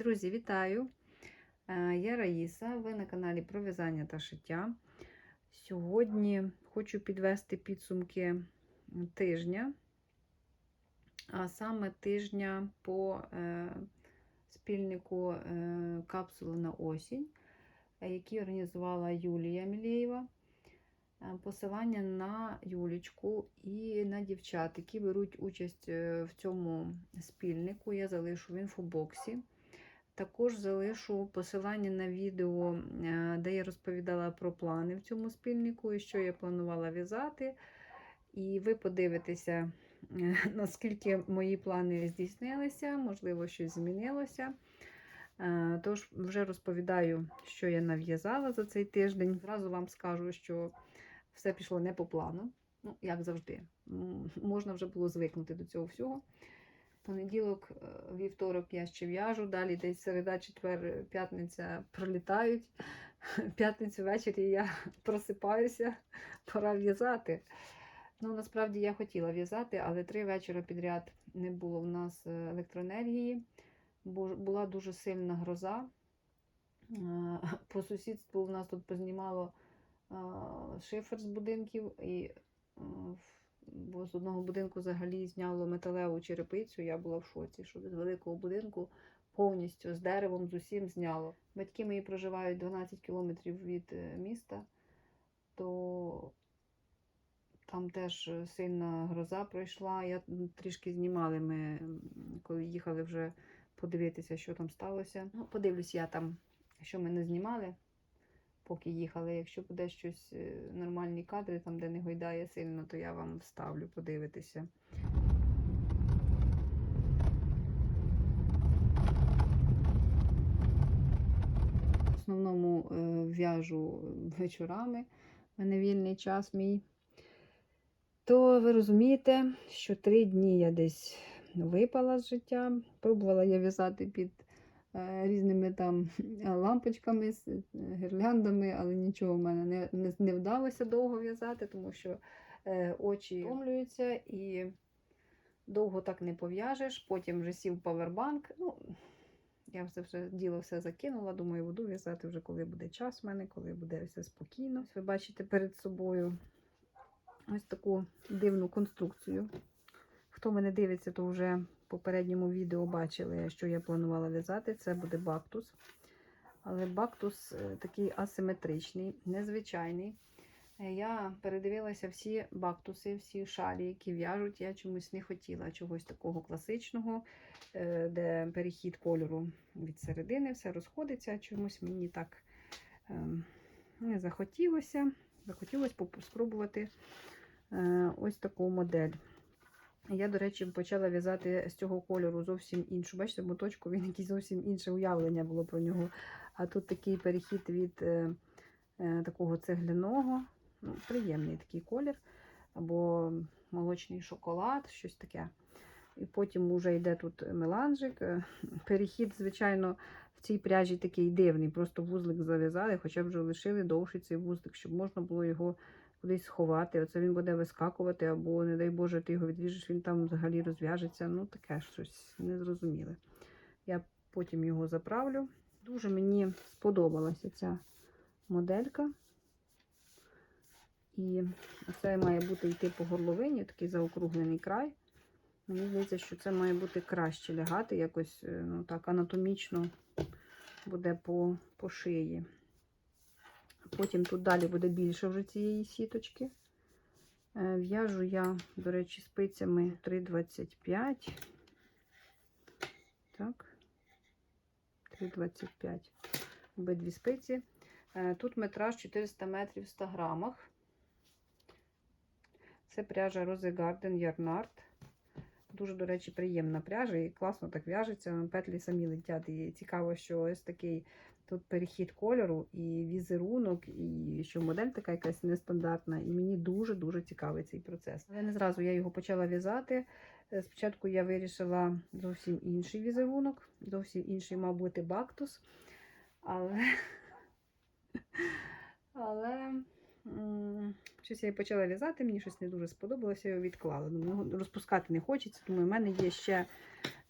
Друзі, вітаю! Е, Я Раїса, ви на каналі про в'язання та шиття. Сьогодні хочу підвести підсумки тижня, а саме тижня по е, спільнику е, капсули на осінь, який організувала Юлія Мілєєва. Посилання на Юлічку і на дівчат, які беруть участь в цьому спільнику, я залишу в інфобоксі. Також залишу посилання на відео, е, де я розповідала про плани в цьому спільнику і що я планувала в'язати. І ви подивитеся, е, наскільки мої плани здійснилися, можливо, щось змінилося. Е, Тож вже розповідаю, що я нав'язала за цей тиждень. Зразу вам скажу, що все пішло не по плану, ну, як завжди. Можна вже було звикнути до цього всього. Понеділок, е, вівторок я ще в'яжу, далі десь середа, четвер, п'ятниця пролітають. П'ятницю ввечері я просипаюся, пора в'язати. Ну, насправді я хотіла в'язати, але три вечора підряд не було в нас е, електроенергії, бо була дуже сильна гроза. Е, По сусідству в нас тут познімало е, шифер з будинків, і е, бо з одного будинку взагалі зняло металеву черепицю. Я була в шоці, що з великого будинку повністю з деревом, з усім зняло. Батьки мої проживають 12 кілометрів від е, міста, то там теж сильна гроза пройшла. Я трішки знімали ми, коли їхали вже подивитися, що там сталося. Ну, подивлюсь я там, що ми не знімали, поки їхали. Якщо буде щось е, нормальні кадри, там, де не гойдає сильно, то я вам вставлю, подивитися. В основному е, в'яжу вечорами, в мене вільний час мій. То ви розумієте, що три дні я десь випала з життя. Пробувала я в'язати під е, різними там лампочками, з е, гірляндами, але нічого в мене не, не, не вдалося довго в'язати, тому що е, очі втомлюються і довго так не пов'яжеш. Потім вже сів павербанк. Ну, я все вже діло все закинула. Думаю, буду в'язати вже коли буде час в мене, коли буде все спокійно. Ви бачите перед собою ось таку дивну конструкцію. Хто мене дивиться, то вже попередньому відео бачили, що я планувала в'язати. Це буде бактус. Але бактус е, такий асиметричний, незвичайний. Е, Я передивилася всі бактуси, всі шалі, які в'яжуть. Я чомусь не хотіла чогось такого класичного, е, де перехід кольору від середини, все розходиться. Чомусь мені так ем, не захотілося. Захотілося спробувати ось таку модель. Я, до речі, почала в'язати з цього кольору зовсім іншу. Бачите, моточку він якийсь зовсім інше уявлення було про нього. А тут такий перехід від е, е, такого цегляного, ну, приємний такий колір, або молочний шоколад, щось таке. І потім вже йде тут меланжик. Е, Перехід, звичайно, в цій пряжі такий дивний. Просто вузлик зав'язали, хоча б вже лишили довший цей вузлик, щоб можна було його кудись сховати. Оце він буде вискакувати, або, не дай Боже, ти його відвіжеш, він там взагалі розв'яжеться. Ну, таке щось незрозуміле. Я потім його заправлю. Дуже мені сподобалася ця моделька. І це має бути йти по горловині, такий заокруглений край. Мені здається, що це має бути краще лягати, якось е, ну, так анатомічно буде по, по шиї. Потім тут далі буде більше вже цієї сіточки. Е, В'яжу я, до речі, спицями 3,25. Так, 3,25. Обидві спиці. Е, Тут метраж 400 метрів в 100 грамах. Це пряжа Rose Garden Yarnart. Дуже, до речі, приємна пряжа і класно так в'яжеться. Петлі самі летять. І цікаво, що ось такий тут перехід кольору і візерунок, і що модель така якась нестандартна. І мені дуже-дуже цікавий цей процес. Але не зразу я його почала в'язати. Е, Спочатку я вирішила зовсім інший візерунок, зовсім інший, мав бути бактус. Але, але щось я почала в'язати, мені щось не дуже сподобалося, я його відклала. Ну, розпускати не хочеться, тому в мене є ще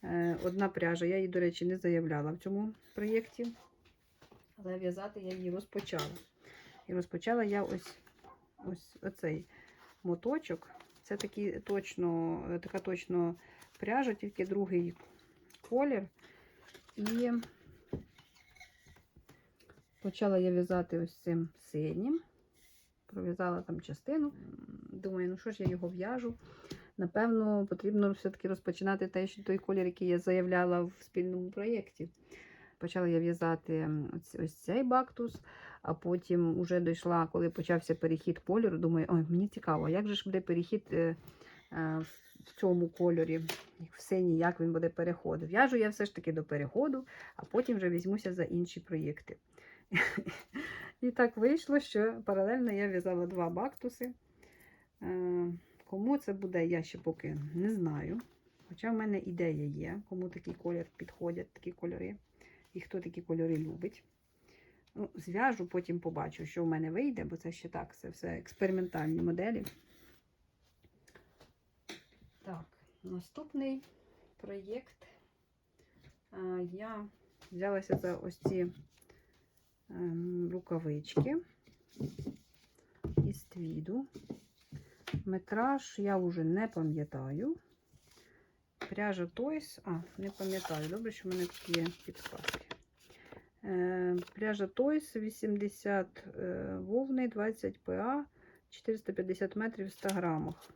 е, одна пряжа. Я її, до речі, не заявляла в цьому проєкті. Але в'язати я її розпочала. І розпочала я ось, ось оцей моточок. Це такий точно, така точно пряжа, тільки другий колір. І почала я в'язати ось цим синім. Пров'язала там частину. Думаю, ну що ж я його в'яжу. Напевно, потрібно все-таки розпочинати той, той колір, який я заявляла в спільному проєкті. Почала я в'язати ось, цей бактус, а потім вже дійшла, коли почався перехід кольору. Думаю, ой, мені цікаво, як же ж буде перехід е, е, в цьому кольорі, в синій, як він буде переходити. В'яжу я все ж таки до переходу, а потім вже візьмуся за інші проєкти. І так вийшло, що паралельно я в'язала два бактуси. Е, Кому це буде, я ще поки не знаю. Хоча в мене ідея є, кому такий колір підходять, такі кольори, і хто такі кольори любить. Ну, зв'яжу, потім побачу, що в мене вийде, бо це ще так, це все експериментальні моделі. Так, наступний проєкт. Я взялася за ось ці ем, рукавички із твіду. Метраж я вже не пам'ятаю. Пряжа Toys, а, не пам'ятаю. Добре, що в мене тут є підсказки. Е, пряжа Toys 80 е, вовни, 20 ПА, 450 метрів в 100 грамах.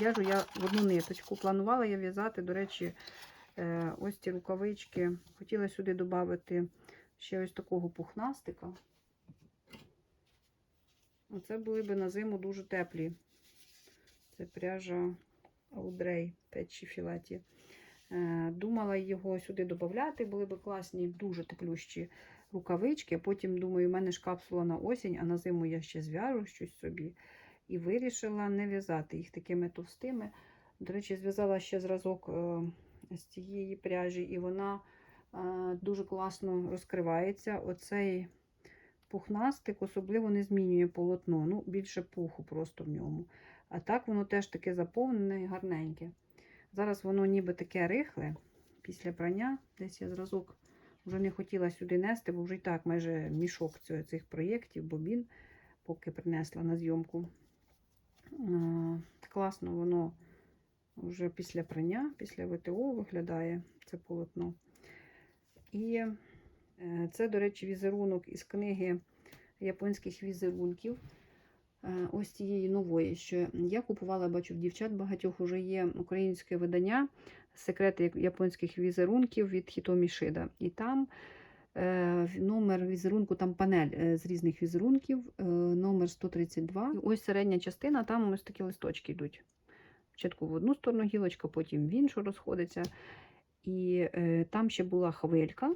В'яжу я в одну ниточку. Планувала я в'язати, до речі, е, ось ці рукавички. Хотіла сюди додати ще ось такого пухнастика. Оце були б на зиму дуже теплі. Це пряжа Аудрей печі філеті. Е, Думала його сюди додати, були б класні, дуже теплющі рукавички. Потім, думаю, у мене ж капсула на осінь, а на зиму я ще зв'яжу щось собі. І вирішила не в'язати їх такими товстими. До речі, зв'язала ще зразок е, з цієї пряжі, і вона е, дуже класно розкривається. Оцей пухнастик особливо не змінює полотно. Ну, більше пуху просто в ньому. А так воно теж таке заповнене і гарненьке. Зараз воно ніби таке рихле після прання. Десь я зразок вже не хотіла сюди нести, бо вже і так майже мішок цих проєктів, бобін, поки принесла на зйомку. Класно воно вже після прання, після ВТО виглядає це полотно. І е, це, до речі, візерунок із книги японських візерунків. Е, Ось цієї нової, що я купувала, бачу, в дівчат багатьох вже є українське видання секрети японських візерунків від Хітомі Шида. І там е, номер візерунку, там панель е, з різних візерунків, номер 132. І ось середня частина, там ось такі листочки йдуть. Спочатку в одну сторону гілочка, потім в іншу розходиться. І там ще була хвилька.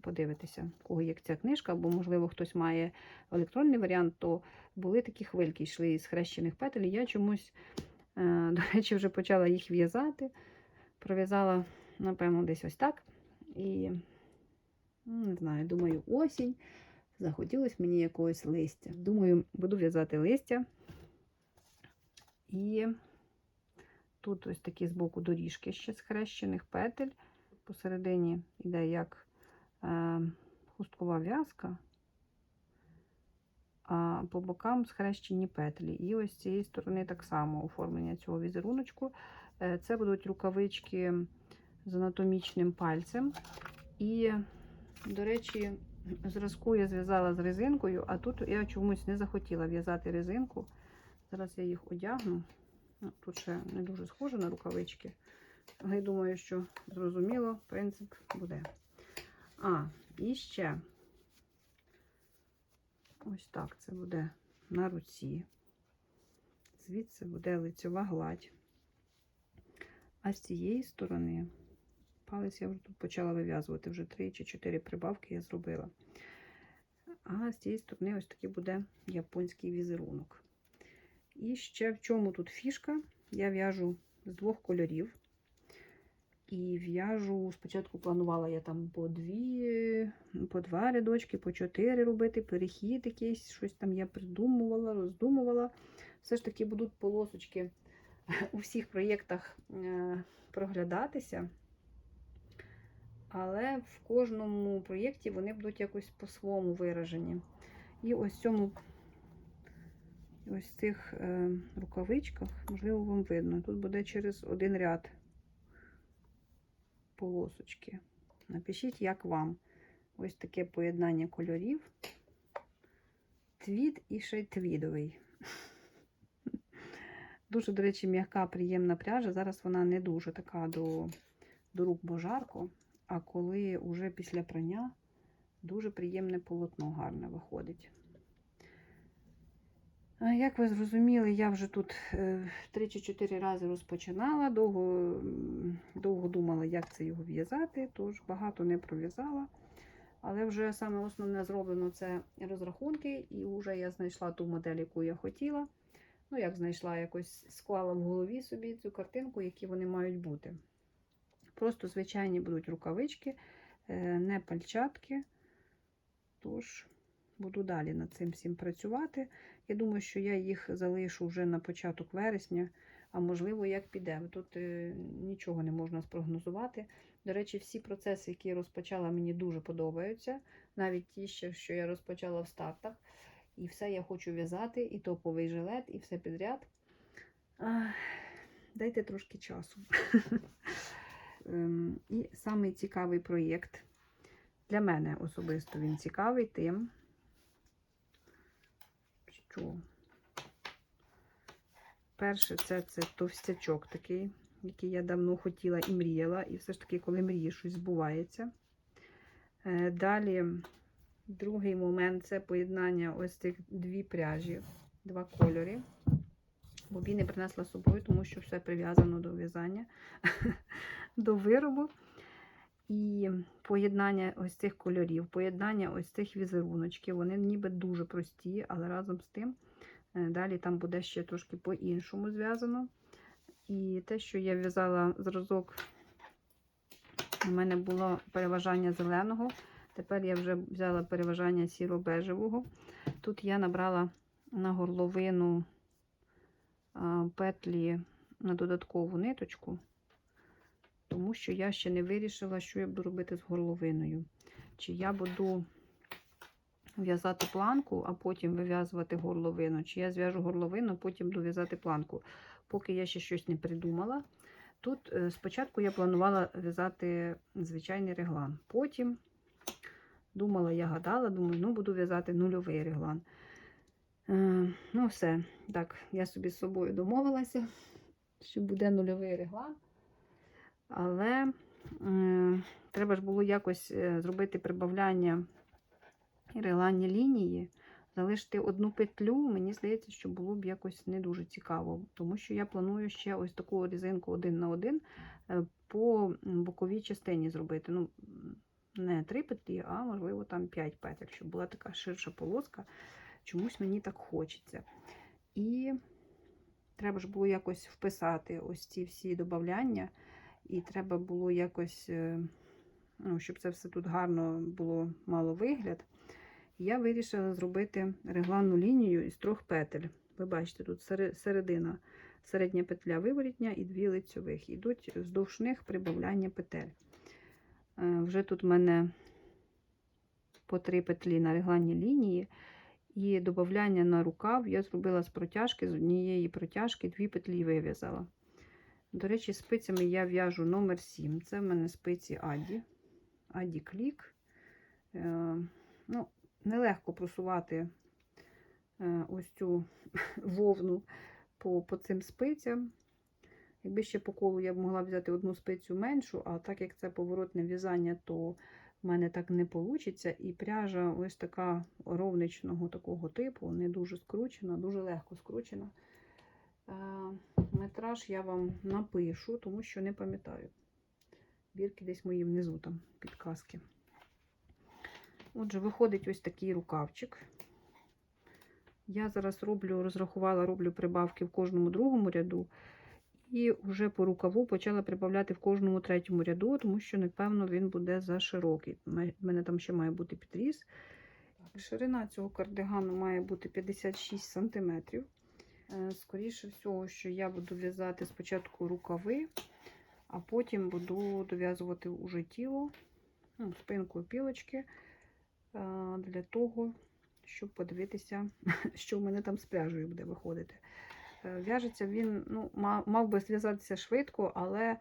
Подивитися, кого є ця книжка, або, можливо, хтось має електронний варіант, то були такі хвильки, йшли із хрещених петель. Я чомусь, е, до речі, вже почала їх в'язати. Пров'язала, напевно, десь ось так. І ну, не знаю, думаю, осінь. Захотілося мені якогось листя. Думаю, буду в'язати листя. І тут ось такі збоку доріжки ще з хрещених петель. Посередині йде як хусткова в'язка, а по бокам схрещені петлі. І ось з цієї сторони так само оформлення цього візеруночку. Е, Це будуть рукавички з анатомічним пальцем. І, до речі, зразку я зв'язала з резинкою, а тут я чомусь не захотіла в'язати резинку. Зараз я їх одягну. Ну, Тут ще не дуже схоже на рукавички. Але я думаю, що зрозуміло, принцип буде. А, і ще ось так це буде на руці. Звідси буде лицьова гладь. А з цієї сторони палець я вже тут почала вив'язувати, вже 3 чи 4 прибавки я зробила. А з цієї сторони ось такий буде японський візерунок. І ще в чому тут фішка? Я в'яжу з двох кольорів. І в'яжу, спочатку планувала я там по дві, по два рядочки, по чотири робити, перехід якийсь, щось там я придумувала, роздумувала. Все ж таки будуть полосочки у всіх проєктах е, проглядатися. Але в кожному проєкті вони будуть якось по-своєму виражені. І ось цьому ось цих е, рукавичках, можливо, вам видно, тут буде через один ряд полосочки. Напишіть, як вам. Ось таке поєднання кольорів. Твід і ще й твідовий. Дуже, до речі, м'яка, приємна пряжа. Зараз вона не дуже така до, до рук, бо. А коли вже після прання дуже приємне полотно гарне виходить. Як ви зрозуміли, я вже тут 3 чи 4 рази розпочинала, довго, довго думала, як це його в'язати, тож багато не пров'язала. Але вже саме основне зроблено це розрахунки, і вже я знайшла ту модель, яку я хотіла. Ну, як знайшла, якось склала в голові собі цю картинку, які вони мають бути. Просто звичайні будуть рукавички, е, не пальчатки. Тож, буду далі над цим всім працювати. Я думаю, що я їх залишу вже на початок вересня, а можливо, як піде. Тут е, нічого не можна спрогнозувати. До речі, всі процеси, які я розпочала, мені дуже подобаються. Навіть ті, що я розпочала в стартах. І все я хочу в'язати, і топовий жилет, і все підряд. Ах, Дайте трошки часу. Ем, І самий цікавий проєкт. Для мене особисто він цікавий тим, що перше, це, це товстячок такий, який я давно хотіла і мріяла. І все ж таки, коли мрієш, щось збувається. Е, Далі, другий момент це поєднання ось цих дві пряжі, два кольори. Бобіни принесла з собою, тому що все прив'язано до в'язання, до виробу. І поєднання ось цих кольорів, поєднання ось цих візеруночків, вони ніби дуже прості, але разом з тим е, далі там буде ще трошки по-іншому зв'язано. І те, що я в'язала зразок, у мене було переважання зеленого. Тепер я вже взяла переважання сіро-бежевого. Тут я набрала на горловину петлі на додаткову ниточку, тому що я ще не вирішила, що я буду робити з горловиною. Чи я буду в'язати планку, а потім вив'язувати горловину, чи я зв'яжу горловину, потім буду в'язати планку. Поки я ще щось не придумала. Тут е, спочатку я планувала в'язати звичайний реглан. Потім думала, я гадала, думаю, ну буду в'язати нульовий реглан. Е, ну, все. Так, я собі з собою домовилася, що буде нульовий реглан. Але е, треба ж було якось е, зробити прибавляння і регланні лінії. Залишити одну петлю, мені здається, що було б якось не дуже цікаво, тому що я планую ще ось таку різинку один на один е, по боковій частині зробити. Ну, не три петлі, а можливо там 5 петель, щоб була така ширша полоска. Чомусь мені так хочеться. І треба ж було якось вписати ось ці всі додавання, і треба було якось, е, ну, щоб це все тут гарно було мало вигляд. Я вирішила зробити регланну лінію із трьох петель. Ви бачите, тут середина, середня петля виворітня і дві лицьових. Ідуть вздовж них прибавляння петель. Е, Вже тут в мене по три петлі на регланній лінії. І додавання на рукав я зробила з протяжки, з однієї протяжки дві петлі вив'язала. До речі, спицями я в'яжу номер 7. Це в мене спиці Аді. Аді Клік. Е, ну, Нелегко просувати е, ось цю вовну по, по цим спицям. Якби ще по колу я б могла взяти одну спицю меншу, а так як це поворотне в'язання, то в мене так не вийде. І пряжа ось така ровничного такого типу, не дуже скручена, дуже легко скручена. Е, метраж я вам напишу, тому що не пам'ятаю. Бірки десь мої внизу там підказки. Отже, виходить ось такий рукавчик. Я зараз роблю, розрахувала, роблю прибавки в кожному другому ряду. І вже по рукаву почала прибавляти в кожному третьому ряду, тому що, напевно, він буде за широкий. У мене там ще має бути підріз. Ширина цього кардигану має бути 56 см. Е, Скоріше всього, що я буду в'язати спочатку рукави, а потім буду дов'язувати уже тіло, ну, спинку пілочки, е, для того, щоб подивитися, що в мене там з пряжею буде виходити. Е, В'яжеться він, ну, мав би зв'язатися швидко, але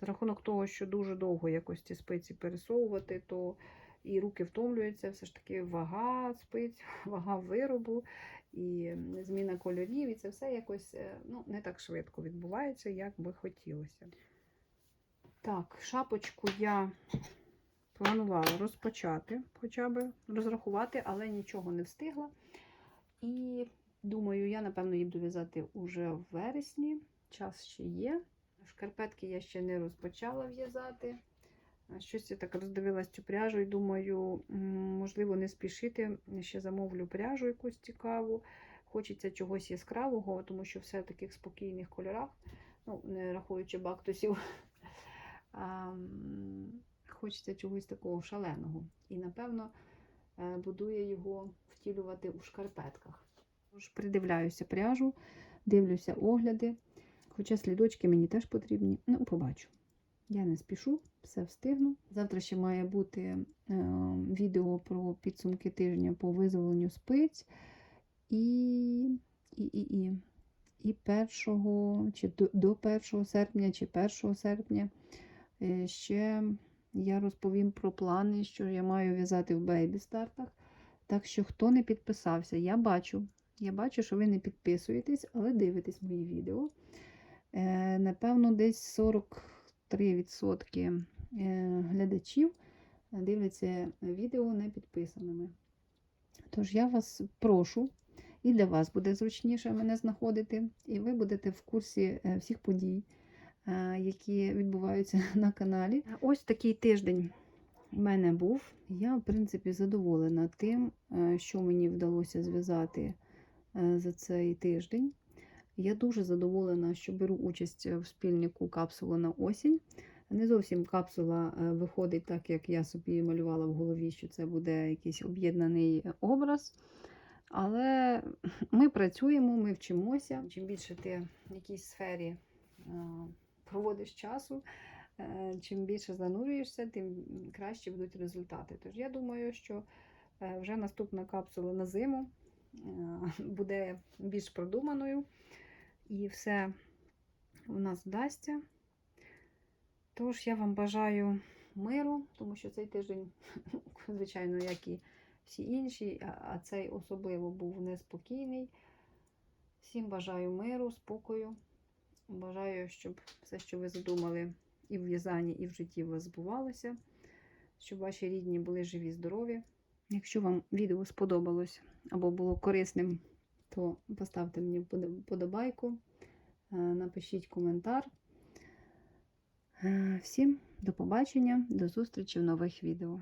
за рахунок того, що дуже довго якось ці спиці пересовувати, то і руки втомлюються, все ж таки вага спиць, вага виробу і зміна кольорів, і це все якось е, ну, не так швидко відбувається, як би хотілося. Так, шапочку я планувала розпочати, хоча б розрахувати, але нічого не встигла. І думаю, я, напевно, її буду в'язати уже в вересні. Час ще є. Шкарпетки я ще не розпочала в'язати. Щось я так роздивилась цю пряжу і думаю, можливо, не спішити. Ще замовлю пряжу якусь цікаву. Хочеться чогось яскравого, тому що все в таких спокійних кольорах, ну, не рахуючи бактусів. А, хочеться чогось такого шаленого. І, напевно, е, буду я його втілювати у шкарпетках. Тож придивляюся пряжу, дивлюся огляди. Хоча слідочки мені теж потрібні. Ну, побачу. Я не спішу, все встигну. Завтра ще має бути е, відео про підсумки тижня по визволенню спиць. І, і, і, і, і 1 чи до, до 1 серпня, чи 1 серпня е, ще я розповім про плани, що я маю в'язати в бейбі-стартах. Так що, хто не підписався, я бачу. Я бачу, що ви не підписуєтесь, але дивитесь мої відео. Е, напевно, десь 43% е, глядачів дивляться відео не підписаними. Тож я вас прошу, і для вас буде зручніше мене знаходити, і ви будете в курсі е, всіх подій, е, які відбуваються на каналі. Ось такий тиждень у мене був. Я, в принципі, задоволена тим, е, що мені вдалося зв'язати е, за цей тиждень. Я дуже задоволена, що беру участь в спільнику капсула на осінь. Не зовсім капсула е, виходить так, як я собі малювала в голові, що це буде якийсь об'єднаний образ. Але ми працюємо, ми вчимося. Чим більше ти в якійсь сфері е, проводиш часу, е, чим більше занурюєшся, тим краще будуть результати. Тож я думаю, що е, вже наступна капсула на зиму е, буде більш продуманою. І все у нас вдасться. Тож я вам бажаю миру, тому що цей тиждень, звичайно, як і всі інші, а- цей особливо був неспокійний. Всім бажаю миру, спокою. Бажаю, щоб все, що ви задумали і в в'язанні, і в житті у вас збувалося, щоб ваші рідні були живі, здорові. Якщо вам відео сподобалось або було корисним, то поставте мені подобайку, е, напишіть коментар. Е, Всім до побачення, до зустрічі в нових відео.